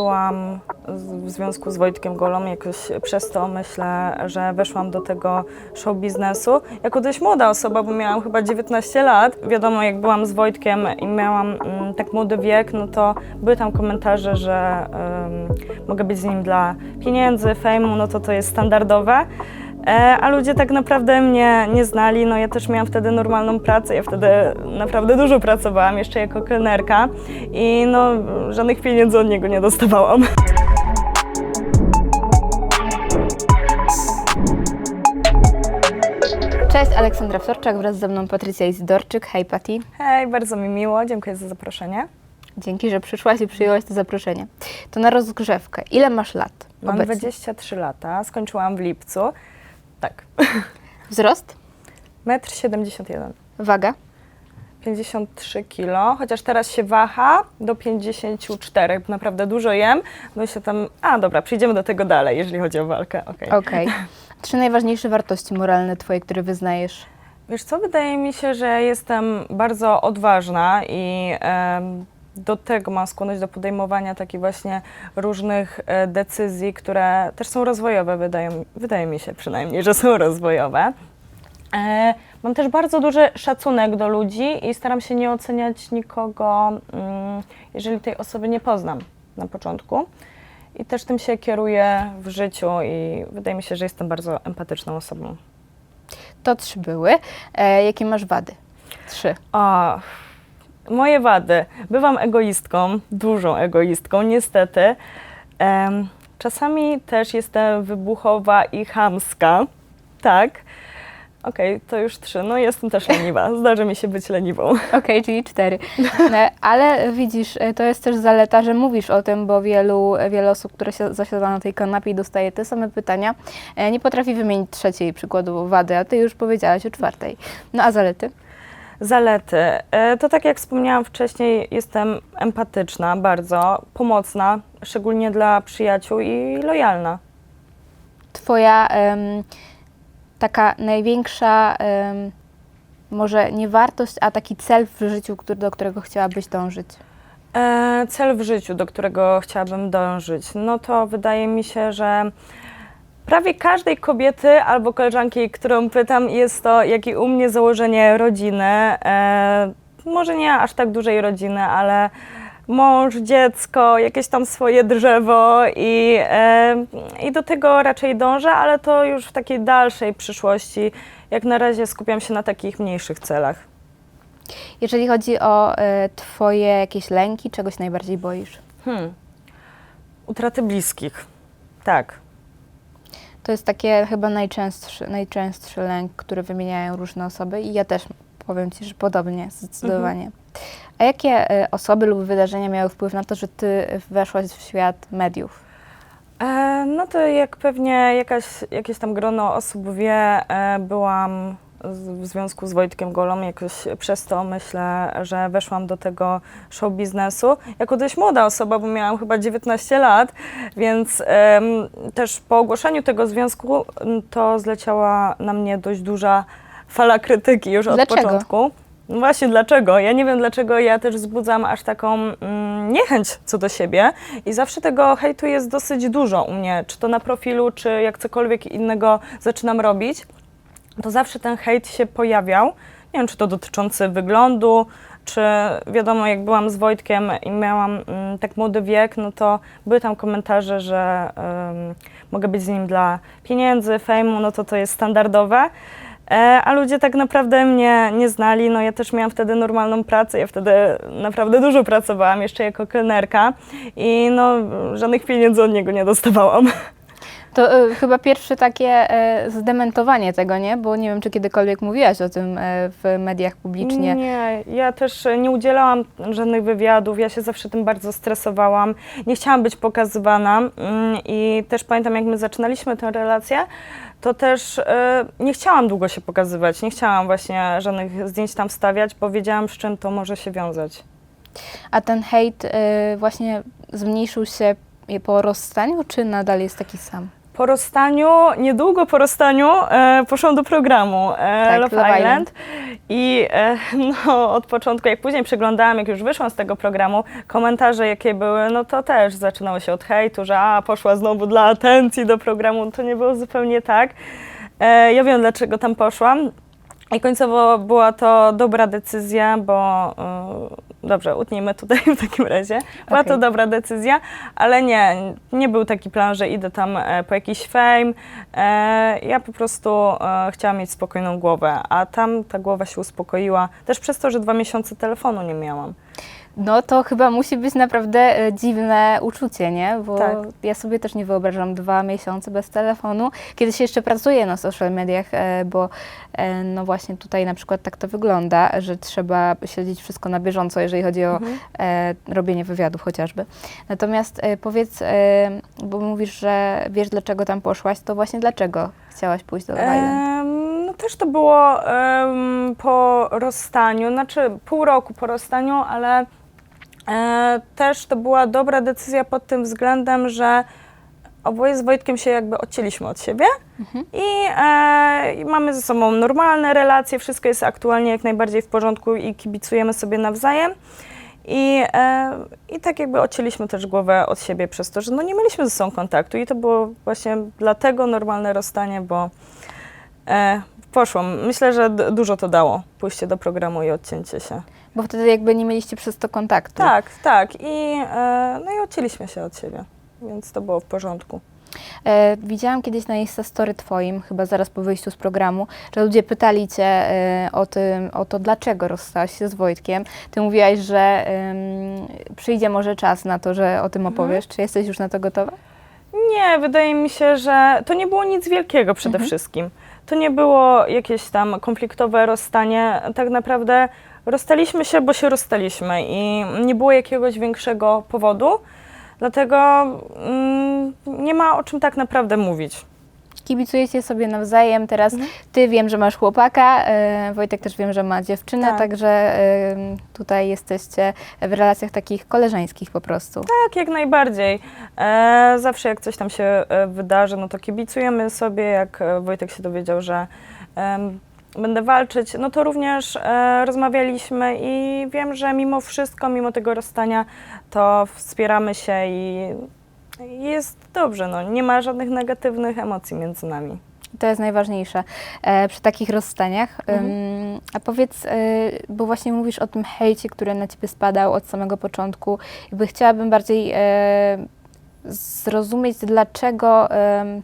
byłam w związku z Wojtkiem Golą, jakoś przez to myślę, że weszłam do tego show biznesu. Jako dość młoda osoba, bo miałam chyba 19 lat. Wiadomo, jak byłam z Wojtkiem i miałam mm, tak młody wiek, no to były tam komentarze, że mogę być z nim dla pieniędzy, fejmu, no to to jest standardowe. E, A ludzie tak naprawdę mnie nie znali. No ja też miałam wtedy normalną pracę. Ja wtedy naprawdę dużo pracowałam, jeszcze jako kelnerka i no żadnych pieniędzy od niego nie dostawałam. Cześć, Aleksandra Wtorczak, wraz ze mną Patrycja Izydorczyk. Hej Pati. Hej, bardzo mi miło, dziękuję za zaproszenie. Dzięki, że przyszłaś i przyjęłaś to zaproszenie. To na rozgrzewkę. Ile masz lat Mam obecnie? 23 lata, skończyłam w lipcu. Tak, Wzrost? 1,71 m. Waga? 53 kg, chociaż teraz się waha do 54, naprawdę dużo jem, no i się tam, a dobra, przyjdziemy do tego dalej, jeżeli chodzi o walkę, okej. Okej. Trzy najważniejsze wartości moralne Twoje, które wyznajesz? Wiesz co, wydaje mi się, że jestem bardzo odważna i em, do tego mam skłonność do podejmowania takich właśnie różnych e, decyzji, które też są rozwojowe, wydaje, wydaje mi się przynajmniej, że są rozwojowe. E, mam też bardzo duży szacunek do ludzi i staram się nie oceniać nikogo, mm, jeżeli tej osoby nie poznam na początku. I też tym się kieruję w życiu i wydaje mi się, że jestem bardzo empatyczną osobą. To trzy były. E, jakie masz wady? Trzy. O, moje wady. Bywam egoistką, dużą egoistką, niestety. Em, czasami też jestem wybuchowa i chamska. Tak. Okej, to już trzy. No jestem też leniwa. Zdarzy mi się być leniwą. Okej, czyli cztery. E, ale widzisz, e, to jest też zaleta, że mówisz o tym, bo wielu, wiele osób, które się zasiada na tej kanapie i dostaje te same pytania, e, nie potrafi wymienić trzeciej przykładu wady, a ty już powiedziałaś o czwartej. No a zalety? Zalety. E, To tak jak wspomniałam wcześniej, jestem empatyczna, bardzo pomocna, szczególnie dla przyjaciół i lojalna. Twoja em, taka największa, em, może nie wartość, a taki cel w życiu, który, do którego chciałabyś dążyć? E, cel w życiu, do którego chciałabym dążyć, no to wydaje mi się, że prawie każdej kobiety albo koleżanki, którą pytam, jest to, jak i u mnie, założenie rodziny. E, może nie aż tak dużej rodziny, ale mąż, dziecko, jakieś tam swoje drzewo i, e, i do tego raczej dążę, ale to już w takiej dalszej przyszłości. Jak na razie skupiam się na takich mniejszych celach. Jeżeli chodzi o e, Twoje jakieś lęki, czegoś najbardziej boisz? Hmm. Utraty bliskich. Tak. To jest takie chyba najczęstszy, najczęstszy lęk, który wymieniają różne osoby i ja też powiem Ci, że podobnie, zdecydowanie. A jakie e, osoby lub wydarzenia miały wpływ na to, że Ty weszłaś w świat mediów? E, no to jak pewnie jakaś, jakieś tam grono osób wie, e, byłam w związku z Wojtkiem Golą, jakoś przez to myślę, że weszłam do tego show biznesu. Jako dość młoda osoba, bo miałam chyba 19 lat, więc też po ogłoszeniu tego związku to zleciała na mnie dość duża fala krytyki już od Dlaczego? początku. No właśnie dlaczego? Ja nie wiem dlaczego ja też wzbudzam aż taką mm, niechęć co do siebie i zawsze tego hejtu jest dosyć dużo u mnie, czy to na profilu, czy jak cokolwiek innego zaczynam robić, to zawsze ten hejt się pojawiał. Nie wiem, czy to dotyczący wyglądu, czy wiadomo, jak byłam z Wojtkiem i miałam mm, tak młody wiek, no to były tam komentarze, że em, mogę być z nim dla pieniędzy, fejmu, no to to jest standardowe. E, A ludzie tak naprawdę mnie nie znali. No ja też miałam wtedy normalną pracę. Ja wtedy naprawdę dużo pracowałam, jeszcze jako kelnerka i no żadnych pieniędzy od niego nie dostawałam. To e, chyba pierwsze takie e, zdementowanie tego, nie? Bo nie wiem, czy kiedykolwiek mówiłaś o tym e, w mediach publicznie. Nie, ja też nie udzielałam żadnych wywiadów. Ja się zawsze tym bardzo stresowałam. Nie chciałam być pokazywana mm, i też pamiętam, jak my zaczynaliśmy tę relację, to też e, nie chciałam długo się pokazywać. Nie chciałam właśnie żadnych zdjęć tam wstawiać, bo wiedziałam, z czym to może się wiązać. A ten hejt e, właśnie zmniejszył się po rozstaniu, czy nadal jest taki sam? po rozstaniu, niedługo po rozstaniu, e, poszłam do programu e, Tak, Love, Love Island. I e, no, od początku, jak później przeglądałam, jak już wyszłam z tego programu, komentarze jakie były, no to też zaczynały się od hejtu, że a, poszła znowu dla atencji do programu. To nie było zupełnie tak. E, ja wiem, dlaczego tam poszłam. I końcowo była to dobra decyzja, bo y, dobrze, utnijmy tutaj w takim razie. Była to Okej. dobra decyzja, ale nie, nie był taki plan, że idę tam e, po jakiś fame. E, ja po prostu e, chciałam mieć spokojną głowę, a tam ta głowa się uspokoiła też przez to, że dwa miesiące telefonu nie miałam. No to chyba musi być naprawdę e, dziwne uczucie, nie? Bo Tak. ja sobie też nie wyobrażam dwa miesiące bez telefonu, kiedy się jeszcze pracuje na social mediach, e, bo e, no właśnie tutaj na przykład tak to wygląda, że trzeba śledzić wszystko na bieżąco, jeżeli chodzi o e, robienie wywiadów chociażby. Natomiast powiedz, bo mówisz, że wiesz dlaczego tam poszłaś, to właśnie dlaczego chciałaś pójść do Love Island? No też to było em, po rozstaniu, znaczy pół roku po rozstaniu, ale też to była dobra decyzja pod tym względem, że oboje z Wojtkiem się jakby odcięliśmy od siebie i, e, i mamy ze sobą normalne relacje, wszystko jest aktualnie jak najbardziej w porządku i kibicujemy sobie nawzajem. I, e, I tak jakby odcięliśmy też głowę od siebie przez to, że no nie mieliśmy ze sobą kontaktu i to było właśnie dlatego normalne rozstanie, bo e, poszłam. Myślę, że dużo to dało, pójście do programu i odcięcie się. Bo wtedy jakby nie mieliście przez to kontaktu. Tak, tak. I, e, no i odcięliśmy się od siebie, więc to było w porządku. E, widziałam kiedyś na Insta Story Twoim, chyba zaraz po wyjściu z programu, że ludzie pytali Cię e, o, tym, o to, dlaczego rozstałaś się z Wojtkiem. Ty mówiłaś, że em, przyjdzie może czas na to, że o tym opowiesz. Czy jesteś już na to gotowa? Nie, wydaje mi się, że to nie było nic wielkiego przede wszystkim. To nie było jakieś tam konfliktowe rozstanie. Tak naprawdę rozstaliśmy się, bo się rozstaliśmy i nie było jakiegoś większego powodu. Dlatego mm, nie ma o czym tak naprawdę mówić. Kibicujecie sobie nawzajem. Teraz Ty wiem, że masz chłopaka, e, Wojtek też wiem, że ma dziewczynę, Tak. także e, tutaj jesteście w relacjach takich koleżeńskich po prostu. Tak, jak najbardziej. E, zawsze jak coś tam się e, wydarzy, no to kibicujemy sobie. Jak e, Wojtek się dowiedział, że em, będę walczyć, no to również e, rozmawialiśmy i wiem, że mimo wszystko, mimo tego rozstania, to wspieramy się i i jest dobrze. No. Nie ma żadnych negatywnych emocji między nami. To jest najważniejsze e, przy takich rozstaniach. Mhm. Ym, a powiedz, e, bo właśnie mówisz o tym hejcie, który na ciebie spadał od samego początku. Jakby chciałabym bardziej e, zrozumieć, dlaczego, em,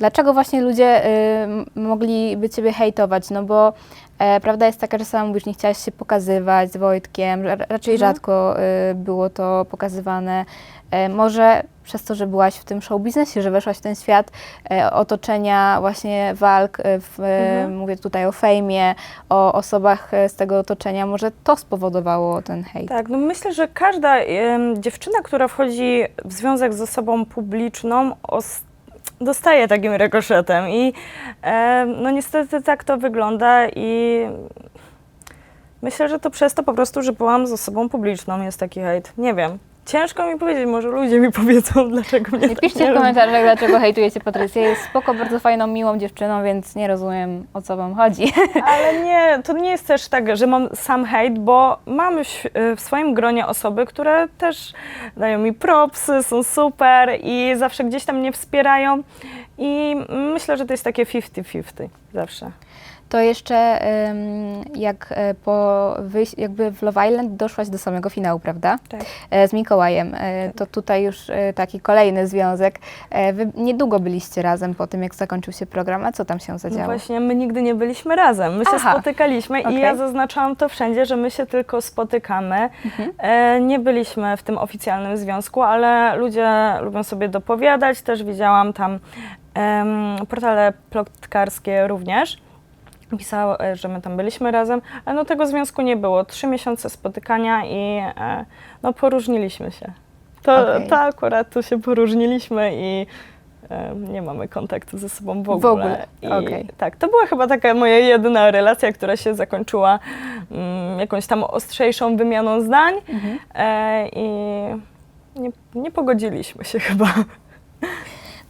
dlaczego właśnie ludzie em, mogliby ciebie hejtować. No bo e, prawda jest taka, że sama mówisz, nie chciałaś się pokazywać z Wojtkiem, ra- raczej Mhm. rzadko e, było to pokazywane. E, może przez to, że byłaś w tym show biznesie, że weszłaś w ten świat e, otoczenia właśnie walk, e, w, e, Mhm. mówię tutaj o fejmie, o osobach e, z tego otoczenia, może to spowodowało ten hejt. Tak, no myślę, że każda em, dziewczyna, która wchodzi w związek z osobą publiczną, os- dostaje takim rekoszetem i em, no niestety tak to wygląda i myślę, że to przez to po prostu, że byłam z osobą publiczną jest taki hejt. Nie wiem. Ciężko mi powiedzieć, może ludzie mi powiedzą, dlaczego mnie Nie tak piszcie w lubią. komentarzach, dlaczego hejtujecie Patrycję. Jest spoko, bardzo fajną, miłą dziewczyną, więc nie rozumiem, o co wam chodzi. Ale nie, to nie jest też tak, że mam sam hejt, bo mam w, w swoim gronie osoby, które też dają mi propsy, są super i zawsze gdzieś tam mnie wspierają i myślę, że to jest takie 50-50 zawsze. To jeszcze jak e, po jakby w Love Island doszłaś do samego finału, prawda? Tak. E, Z Mikołajem. E, To tutaj już taki kolejny związek. Wy niedługo byliście razem po tym, jak zakończył się program. A co tam się No zadziało? właśnie, my nigdy nie byliśmy razem. My się Aha. spotykaliśmy Okej. i ja zaznaczałam to wszędzie, że my się tylko spotykamy. Mhm. Nie byliśmy w tym oficjalnym związku, ale ludzie lubią sobie dopowiadać. Też widziałam tam em, portale plotkarskie również. Pisał, e, że my tam byliśmy razem, ale no tego związku nie było. Trzy miesiące spotykania i e, no poróżniliśmy się. To, Okej. to akurat tu się poróżniliśmy i e, nie mamy kontaktu ze sobą w ogóle. W ogóle, I, okej. Tak, to była chyba taka moja jedyna relacja, która się zakończyła mm, jakąś tam ostrzejszą wymianą zdań e, i nie, nie pogodziliśmy się chyba.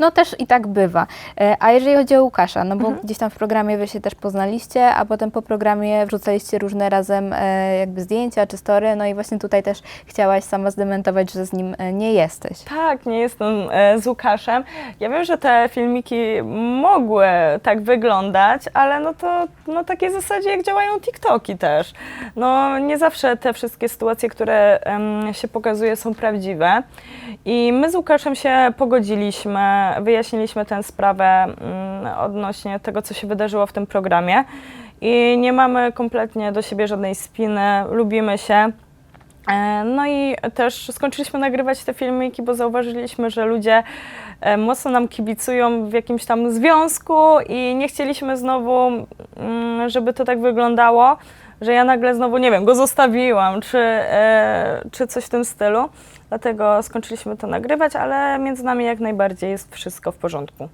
No też i tak bywa. E, A jeżeli chodzi o Łukasza, no bo gdzieś tam w programie wy się też poznaliście, a potem po programie wrzucaliście różne razem e, jakby zdjęcia czy story, no i właśnie tutaj też chciałaś sama zdementować, że z nim e, nie jesteś. Tak, nie jestem z Łukaszem. Ja wiem, że te filmiki mogły tak wyglądać, ale no to na takiej zasadzie, jak działają TikToki też. No nie zawsze te wszystkie sytuacje, które em, się pokazuje, są prawdziwe. I my z Łukaszem się pogodziliśmy, wyjaśniliśmy tę sprawę mm, odnośnie tego, co się wydarzyło w tym programie. I nie mamy kompletnie do siebie żadnej spiny, lubimy się. E, No i też skończyliśmy nagrywać te filmiki, bo zauważyliśmy, że ludzie e, mocno nam kibicują w jakimś tam związku i nie chcieliśmy znowu, mm, żeby to tak wyglądało, że ja nagle znowu, nie wiem, go zostawiłam, czy, e, czy coś w tym stylu. Dlatego skończyliśmy to nagrywać, ale między nami jak najbardziej jest wszystko w porządku.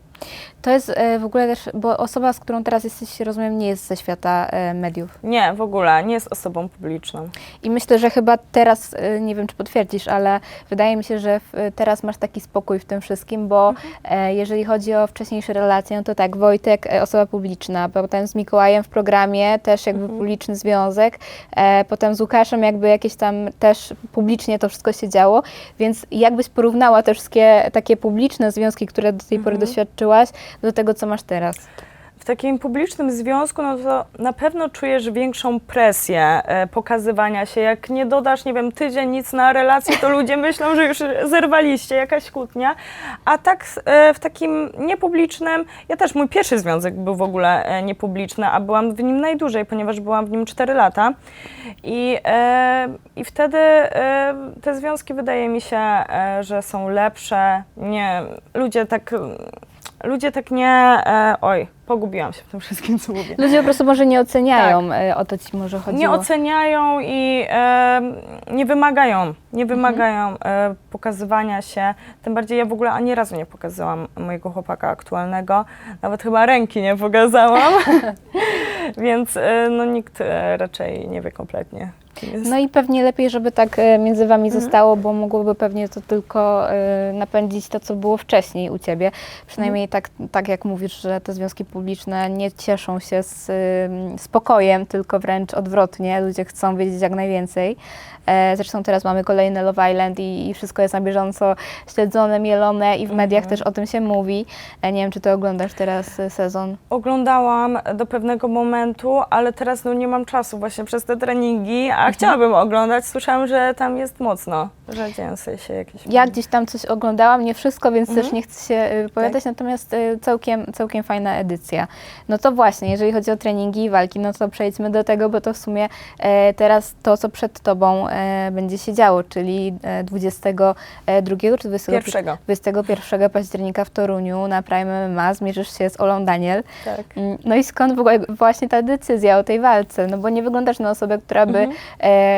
To jest e, w ogóle też, bo osoba, z którą teraz jesteś, rozumiem, nie jest ze świata e, mediów. Nie, w ogóle, nie jest osobą publiczną. I myślę, że chyba teraz, y, nie wiem czy potwierdzisz, ale wydaje mi się, że w, teraz masz taki spokój w tym wszystkim, bo e, jeżeli chodzi o wcześniejsze relacje, no to tak, Wojtek, e, osoba publiczna, potem z Mikołajem w programie, też jakby publiczny związek, e, potem z Łukaszem jakby jakieś tam też publicznie to wszystko się działo, więc jakbyś porównała te wszystkie takie publiczne związki, które do tej pory doświadczyłaś, do tego, co masz teraz? W takim publicznym związku, no to na pewno czujesz większą presję e, pokazywania się. Jak nie dodasz, nie wiem, tydzień nic na relację, to ludzie myślą, że już zerwaliście, jakaś kłótnia. A tak e, w takim niepublicznym, ja też, mój pierwszy związek był w ogóle e, niepubliczny, a byłam w nim najdłużej, ponieważ byłam w nim 4 lata. I, e, i wtedy e, te związki wydaje mi się, e, że są lepsze. Nie, ludzie tak... Ludzie tak nie. E, oj, pogubiłam się w tym wszystkim, co mówię. Ludzie po prostu może nie oceniają, e, o to ci może chodziło. Nie oceniają i e, nie wymagają, nie wymagają e, pokazywania się. Tym bardziej ja w ogóle ani razu nie pokazałam mojego chłopaka aktualnego. Nawet chyba ręki nie pokazałam. Więc e, no, nikt e, raczej nie wie kompletnie. Jest. No i pewnie lepiej, żeby tak e, między wami zostało, bo mogłoby pewnie to tylko e, napędzić to, co było wcześniej u ciebie. Przynajmniej tak, tak jak mówisz, że te związki publiczne nie cieszą się z spokojem, tylko wręcz odwrotnie. Ludzie chcą wiedzieć jak najwięcej. E, Zresztą teraz mamy kolejny Love Island i, i wszystko jest na bieżąco śledzone, mielone i w mediach też o tym się mówi. Nie wiem, czy ty oglądasz teraz sezon. Oglądałam do pewnego momentu, ale teraz no, nie mam czasu właśnie przez te treningi, a chciałabym oglądać. Słyszałam, że tam jest mocno, że dzieją się jakieś... Ja gdzieś tam coś oglądałam, nie wszystko, więc też nie chcę się y, wypowiadać, natomiast y, całkiem, całkiem fajna edycja. No to właśnie, jeżeli chodzi o treningi i walki, no to przejdźmy do tego, bo to w sumie e, teraz to, co przed tobą e, będzie się działo, czyli e, 22 czy 21, Pierwszego. 21 października w Toruniu na Prime MMA zmierzysz się z Olą Daniel. Tak. Mm, No i skąd w ogóle właśnie ta decyzja o tej walce? No bo nie wyglądasz na osobę, która by Mhm. e,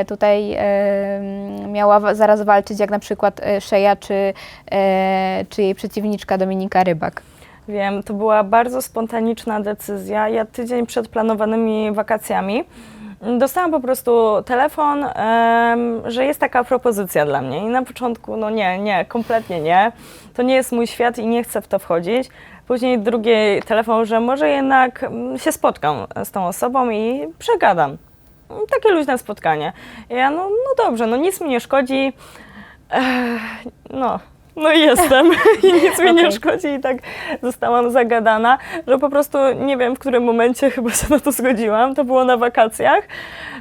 tutaj e, miała zaraz walczyć, jak na przykład e, Szeja czy, e, czy jej przeciwniczka Dominika Rybak. Wiem, to była bardzo spontaniczna decyzja. Ja tydzień przed planowanymi wakacjami dostałam po prostu telefon, że jest taka propozycja dla mnie. I na początku, no nie, nie, kompletnie nie. To nie jest mój świat i nie chcę w to wchodzić. Później drugi telefon, że może jednak mm, się spotkam z tą osobą i przegadam. Takie luźne spotkanie. Ja, no, no dobrze, no nic mi nie szkodzi. Ech, no, no i jestem i nic mi nie Okej. szkodzi i tak zostałam zagadana, że po prostu nie wiem w którym momencie chyba się na to zgodziłam. To było na wakacjach.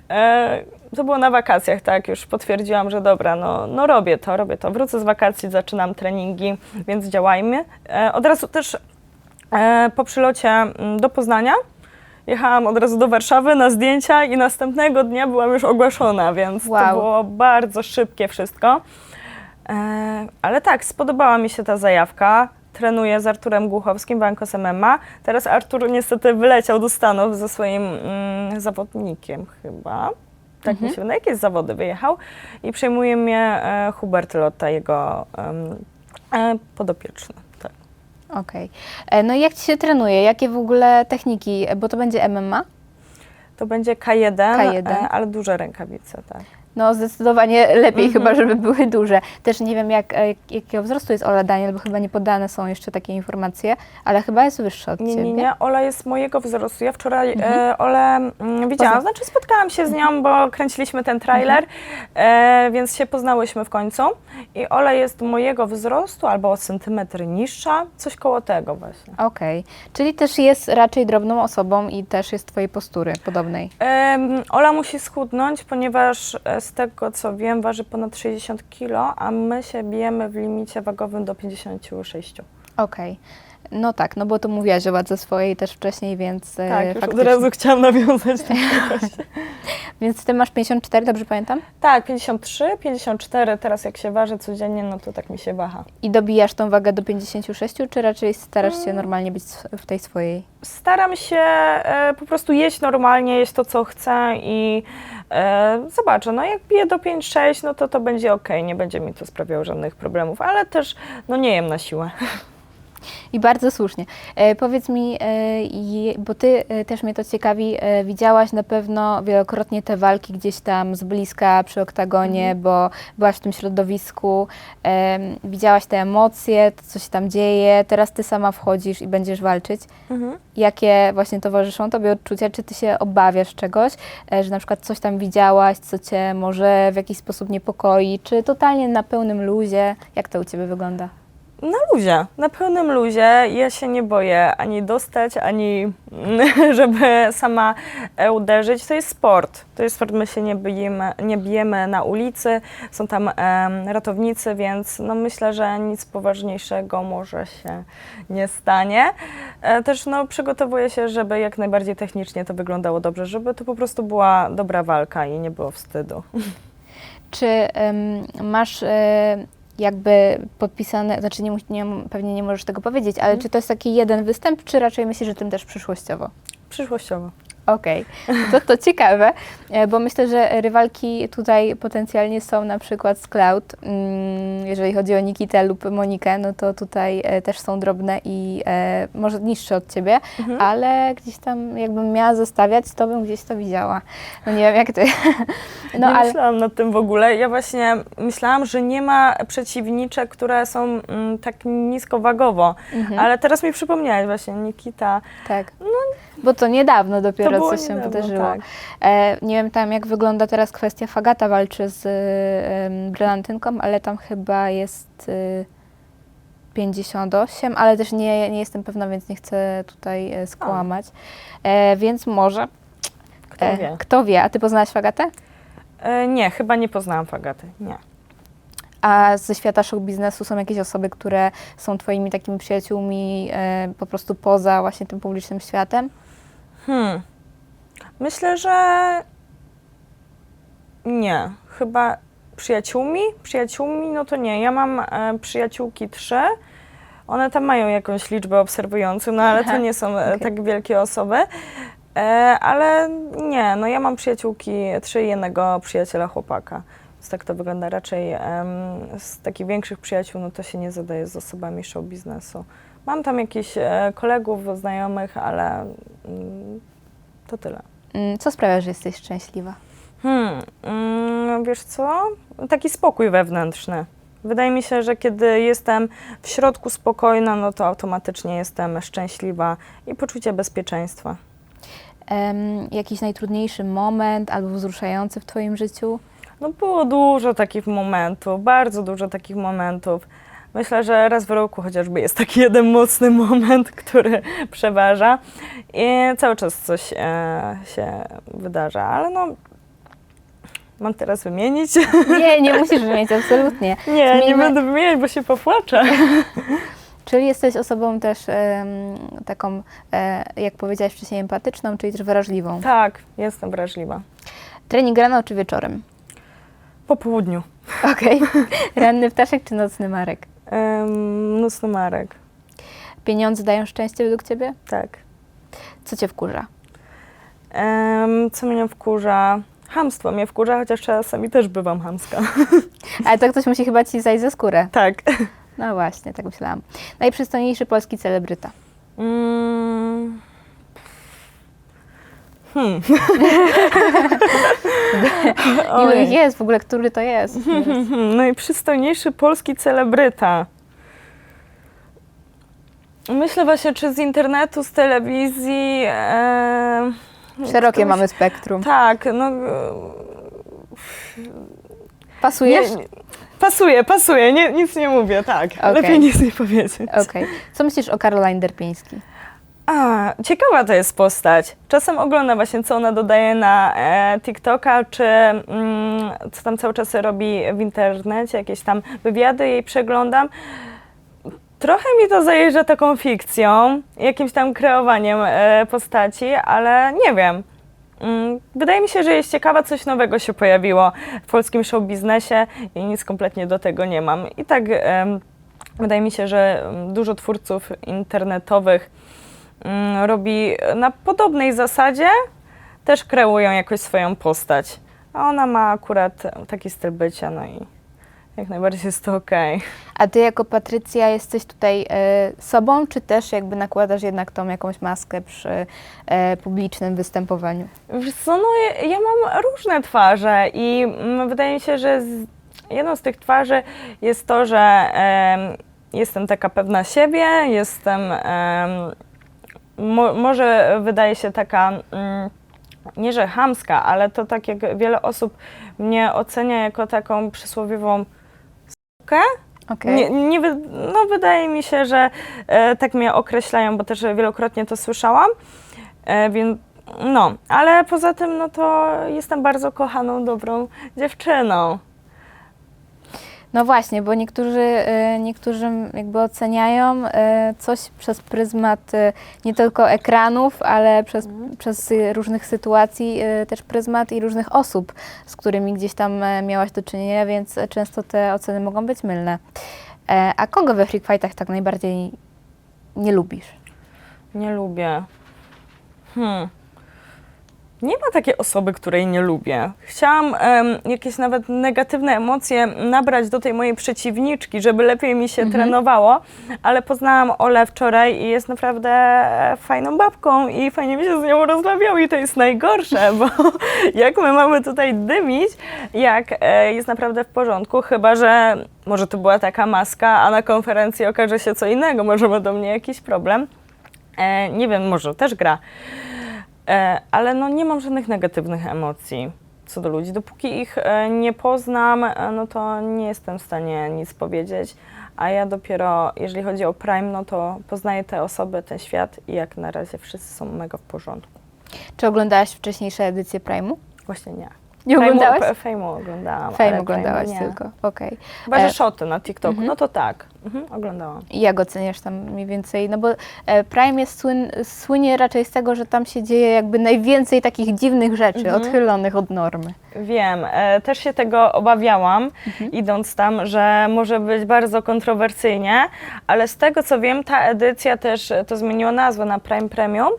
E, to było na wakacjach, tak, już potwierdziłam, że dobra, no, no robię to, robię to. Wrócę z wakacji, zaczynam treningi, więc działajmy. E, od razu też e, po przylocie mm, do Poznania jechałam od razu do Warszawy na zdjęcia i następnego dnia byłam już ogłoszona, więc Wow. to było bardzo szybkie wszystko. E, ale tak, spodobała mi się ta zajawka. Trenuję z Arturem Głuchowskim, Bankos MMA. Teraz Artur niestety wyleciał do Stanów ze swoim mm, zawodnikiem chyba. Tak mi się wydaje, jakieś zawody wyjechał. I przejmuje mnie e, Hubert Lotta, jego e, podopieczny. Okej. E, No i jak ci się trenuje? Jakie w ogóle techniki? Bo to będzie MMA? To będzie K1, K1. E, ale duże rękawice, tak. No zdecydowanie lepiej Mhm. chyba, żeby były duże. Też nie wiem jak, e, jak, jakiego wzrostu jest Ola Daniel, bo chyba nie podane są jeszcze takie informacje, ale chyba jest wyższa od Nie, ciebie. nie, nie. Ola jest mojego wzrostu. Ja wczoraj Mhm. e, Olę mm, widziałam, znaczy spotkałam się z nią, bo kręciliśmy ten trailer, Mhm. e, więc się poznałyśmy w końcu. I Ola jest mojego wzrostu, albo o centymetr niższa, coś koło tego właśnie. Okej, czyli też jest raczej drobną osobą i też jest twojej postury podobnej. Em, Ola musi schudnąć, ponieważ e, z tego co wiem waży ponad 60 kg, a my się bijemy w limicie wagowym do 56. Okej. No tak, no bo to mówiłaś o wadze swojej też wcześniej, więc e, Tak, już od faktycznie. razu chciałam nawiązać. do. Więc ty masz 54, dobrze pamiętam? tak, 53, 54, teraz jak się waży codziennie, no to tak mi się waha. I dobijasz tą wagę do 56, czy raczej starasz się Mm. normalnie być w tej swojej? Staram się e, po prostu jeść normalnie, jeść to, co chcę i e, zobaczę, no jak piję do 5-6, no to to będzie ok, nie będzie mi to sprawiało żadnych problemów, ale też no nie jem na siłę. I bardzo słusznie. E, powiedz mi, e, bo ty e, też mnie to ciekawi, e, widziałaś na pewno wielokrotnie te walki gdzieś tam z bliska przy oktagonie, bo byłaś w tym środowisku, e, widziałaś te emocje, to co się tam dzieje, teraz ty sama wchodzisz i będziesz walczyć. Jakie właśnie towarzyszą tobie odczucia? Czy ty się obawiasz czegoś, e, że na przykład coś tam widziałaś, co cię może w jakiś sposób niepokoi, czy totalnie na pełnym luzie? Jak to u ciebie wygląda? Na luzie, na pełnym luzie. Ja się nie boję ani dostać, ani żeby sama e, uderzyć. To jest sport. To jest sport, my się nie bijemy, nie bijemy na ulicy, są tam em, ratownicy, więc no myślę, że nic poważniejszego może się nie stanie. E, też no, przygotowuję się, żeby jak najbardziej technicznie to wyglądało dobrze, żeby to po prostu była dobra walka i nie było wstydu. Czy em, masz e, jakby podpisane, znaczy nie, nie, pewnie nie możesz tego powiedzieć, ale czy to jest taki jeden występ, czy raczej myślisz, że tym też przyszłościowo? Przyszłościowo. Okej, to, to ciekawe, e, bo myślę, że rywalki tutaj potencjalnie są na przykład z Cloud. Mm, Jeżeli chodzi o Nikitę lub Monikę, no to tutaj e, też są drobne i e, może niższe od ciebie, Mhm. ale gdzieś tam jakbym miała zestawiać, to bym gdzieś to widziała. No nie wiem jak ty. No nie ale myślałam nad tym w ogóle. Ja właśnie myślałam, że nie ma przeciwniczek, które są mm, tak niskowagowo. Mhm. Ale teraz mi przypomniałeś właśnie, Nikita. tak. Bo to niedawno dopiero to coś się niedawno, wydarzyło. Tak. E, nie wiem tam jak wygląda teraz kwestia Fagata walczy z e, brylantynką, ale tam chyba jest e, 58, ale też nie, nie jestem pewna, więc nie chcę tutaj e, skłamać. E, więc może. Kto e, wie. Kto wie, a ty poznałaś Fagatę? E, nie, chyba nie poznałam Fagaty. Nie. A ze świata show biznesu są jakieś osoby, które są twoimi takimi przyjaciółmi e, po prostu poza właśnie tym publicznym światem? Hmm. Myślę, że nie. Chyba przyjaciółmi? Przyjaciółmi? No to nie. Ja mam e, przyjaciółki trzy. One tam mają jakąś liczbę obserwujących, no ale Aha, to nie są e, okej. tak wielkie osoby. E, ale nie, no ja mam przyjaciółki trzy i jednego przyjaciela chłopaka. Więc tak to wygląda raczej z takich większych przyjaciół, no to się nie zadaje z osobami show biznesu. Mam tam jakichś e, kolegów, znajomych, ale mm, to tyle. Mm, Co sprawia, że jesteś szczęśliwa? Hmm, mm, wiesz co? Taki spokój wewnętrzny. Wydaje mi się, że kiedy jestem w środku spokojna, no to automatycznie jestem szczęśliwa i poczucie bezpieczeństwa. Em, jakiś najtrudniejszy moment albo wzruszający w Twoim życiu? No było dużo takich momentów, bardzo dużo takich momentów. Myślę, że raz w roku chociażby jest taki jeden mocny moment, który przeważa i cały czas coś e, się wydarza, ale no mam teraz wymienić? Nie, nie musisz wymienić, absolutnie. Nie, nie Zmieńmy- będę wymieniać, bo się popłaczę. Czyli jesteś osobą też em, taką, e, jak powiedziałaś wcześniej, empatyczną, czyli też wrażliwą. Tak, jestem wrażliwa. Trening rano czy wieczorem? Po południu. Okej. Ranny ptaszek czy nocny marek? Um, nocny Marek, Pieniądze dają szczęście według Ciebie? tak. Co Cię wkurza? Em, co mnie wkurza? Hamstwo mnie wkurza, chociaż czasami też bywam hamska. Ale to ktoś musi chyba Ci zajść za skórę. tak. No właśnie, tak myślałam. Najprzystojniejszy polski celebryta. Mm. Hmm. Ilu ich jest w ogóle, który to jest? Najprzystojniejszy polski celebryta. Myślę właśnie, czy z internetu, z telewizji. E, Szerokie ktoś- mamy spektrum. Tak, no. e, Pasujesz? Nie, pasuje, pasuje, nie, nic nie mówię, tak. Okej. Lepiej nic nie powiedzieć. Okej. Co myślisz o Caroline Derpiński? A, ciekawa to jest postać. Czasem oglądam właśnie, co ona dodaje na e, TikToka, czy mm, co tam cały czas robi w internecie, jakieś tam wywiady jej przeglądam. Trochę mi to zajeżdża taką fikcją, jakimś tam kreowaniem e, postaci, ale nie wiem. Mm, Wydaje mi się, że jest ciekawa, coś nowego się pojawiło w polskim show biznesie i nic kompletnie do tego nie mam. I tak wydaje mi się, że mm, dużo twórców internetowych robi na podobnej zasadzie, też kreują jakoś swoją postać. A ona ma akurat taki styl bycia, no i jak najbardziej jest to okej. A ty jako Patrycja jesteś tutaj e, sobą, czy też jakby nakładasz jednak tą jakąś maskę przy e, publicznym występowaniu? Wiesz co, no ja, ja mam różne twarze i mm, wydaje mi się, że z, jedną z tych twarzy jest to, że em, jestem taka pewna siebie, jestem, em, mo, może wydaje się taka, mm, nie że chamska, ale to tak jak wiele osób mnie ocenia jako taką przysłowiową sukę, Okej. nie, nie, no wydaje mi się, że e, tak mnie określają, bo też wielokrotnie to słyszałam, e, więc no, ale poza tym no to jestem bardzo kochaną, dobrą dziewczyną. No właśnie, bo niektórzy, e, niektórzy jakby oceniają e, coś przez pryzmat e, nie tylko ekranów, ale przez, Mhm. przez y, różnych sytuacji, też pryzmat i różnych osób, z którymi gdzieś tam e, miałaś do czynienia, więc często te oceny mogą być mylne. E, A kogo we Freak Fightach tak najbardziej nie lubisz? Nie lubię. Hmm. Nie ma takiej osoby, której nie lubię. Chciałam em, jakieś nawet negatywne emocje nabrać do tej mojej przeciwniczki, żeby lepiej mi się trenowało, ale poznałam Olę wczoraj i jest naprawdę fajną babką i fajnie mi się z nią rozmawiało i to jest najgorsze, bo jak my mamy tutaj dymić, jak e, jest naprawdę w porządku, chyba że może to była taka maska, a na konferencji okaże się co innego, może ma do mnie jakiś problem. E, nie wiem, może też gra. E, ale no nie mam żadnych negatywnych emocji co do ludzi. Dopóki ich e, nie poznam, e, no to nie jestem w stanie nic powiedzieć. A ja dopiero, jeżeli chodzi o Prime, no to poznaję te osoby, ten świat i jak na razie wszyscy są mega w porządku. Czy oglądałaś wcześniejsze edycje Prime'u? Właśnie nie. Nie oglądałaś? Fejmu, Fejmu oglądałam. Fame ale oglądałaś nie. tylko, okej. Chyba, że E, szoty na TikToku, mhm. no to tak. Mhm, oglądałam. I jak oceniasz tam mniej więcej? No bo e, Prime jest słyn, słynie raczej z tego, że tam się dzieje jakby najwięcej takich dziwnych rzeczy, Mhm. odchylonych od normy. Wiem, e, też się tego obawiałam, idąc tam, że może być bardzo kontrowersyjnie, ale z tego co wiem, ta edycja też e, to zmieniło nazwę na Prime Premium.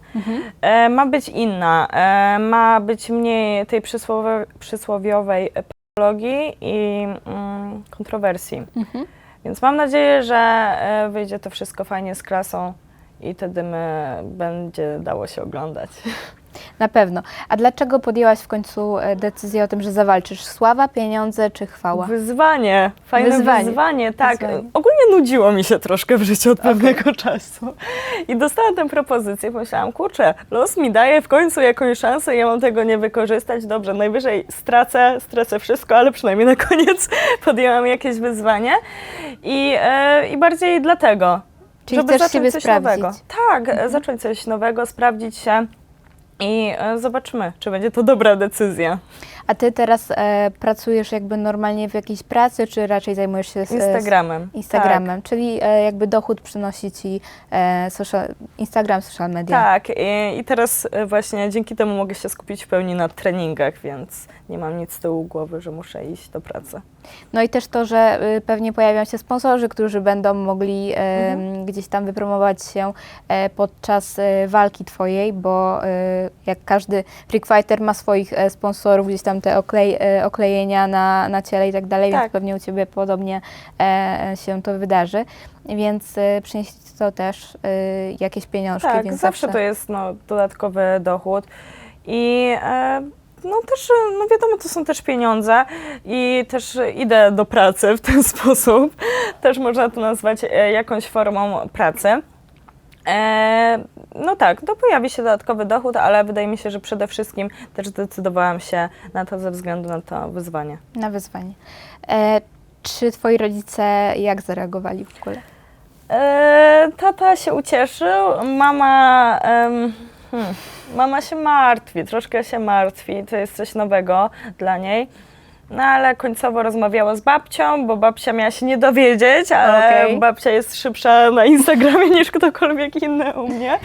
E, ma być inna, e, ma być mniej tej przysłowie, przysłowiowej patologii i mm, kontrowersji. Mhm. Więc mam nadzieję, że e, wyjdzie to wszystko fajnie z klasą i wtedy my będzie dało się oglądać. Na pewno. A dlaczego podjęłaś w końcu e, decyzję o tym, że zawalczysz? Sława, pieniądze czy chwała? Wyzwanie, fajne Wyzwanie. wyzwanie, tak. Wyzwanie. Ogólnie nudziło mi się troszkę w życiu od pewnego czasu. I dostałam tę propozycję, pomyślałam, kurczę, los mi daje w końcu jakąś szansę, ja mam tego nie wykorzystać. Dobrze, najwyżej stracę, stracę wszystko, ale przynajmniej na koniec podjęłam jakieś wyzwanie. I, e, i bardziej dlatego, Czyli żeby zacząć coś sprawdzić. nowego. Tak, e, zacząć coś nowego, sprawdzić się i e, zobaczymy, czy będzie to dobra decyzja. A ty teraz e, pracujesz jakby normalnie w jakiejś pracy, czy raczej zajmujesz się z, Instagramem. Z Instagramem, czyli e, jakby dochód przynosi ci e, social, Instagram, social media. Tak, i, i teraz e, właśnie dzięki temu mogę się skupić w pełni na treningach, więc nie mam nic z tyłu głowy, że muszę iść do pracy. No i też to, że y, pewnie pojawią się sponsorzy, którzy będą mogli e, Mhm. gdzieś tam wypromować się e, podczas walki twojej, bo jak każdy freak fighter ma swoich sponsorów, gdzieś tam te oklej, e, oklejenia na, na ciele i tak dalej, Tak. więc pewnie u Ciebie podobnie e, się to wydarzy. Więc e, przyniesie Ci to też jakieś pieniążki, Tak, więc zawsze to jest no, dodatkowy dochód. I no też, no wiadomo, to są też pieniądze i też idę do pracy w ten sposób. Też można to nazwać jakąś formą pracy. E, no tak, to pojawi się dodatkowy dochód, ale wydaje mi się, że przede wszystkim też zdecydowałam się na to ze względu na to wyzwanie. Na wyzwanie. E, czy twoi rodzice jak zareagowali w ogóle? E, tata się ucieszył, mama, em, hmm, mama się martwi, troszkę się martwi, to jest coś nowego dla niej. No ale końcowo rozmawiała z babcią, bo babcia miała się nie dowiedzieć, ale Okej. babcia jest szybsza na Instagramie niż ktokolwiek inny u mnie.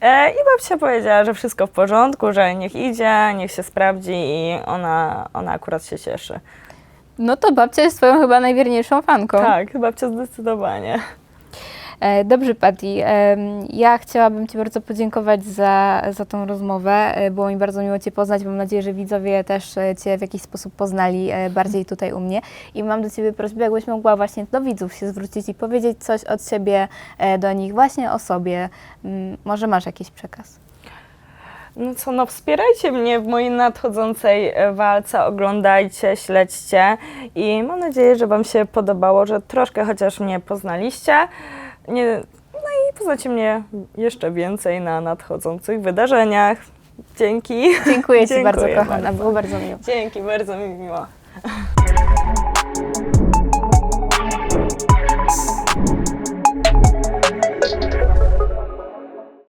E, I babcia powiedziała, że wszystko w porządku, że niech idzie, niech się sprawdzi i ona, ona akurat się cieszy. No to babcia jest twoją chyba najwierniejszą fanką. Tak, babcia zdecydowanie. E, Dobrze, Patty. Ja chciałabym Ci bardzo podziękować za, za tą rozmowę. E, Było mi bardzo miło Cię poznać. Mam nadzieję, że widzowie też e, Cię w jakiś sposób poznali bardziej tutaj u mnie. I mam do Ciebie prośbę, jakbyś mogła właśnie do widzów się zwrócić i powiedzieć coś od siebie do nich, właśnie o sobie. Mm, Może masz jakiś przekaz? No co, no wspierajcie mnie w mojej nadchodzącej walce, oglądajcie, śledźcie i mam nadzieję, że Wam się podobało, że troszkę chociaż mnie poznaliście. Nie, no i poznacie mnie jeszcze więcej na nadchodzących wydarzeniach. Dzięki. Dziękuję Ci bardzo, kochana. Było bardzo miło. Dzięki, bardzo mi miło.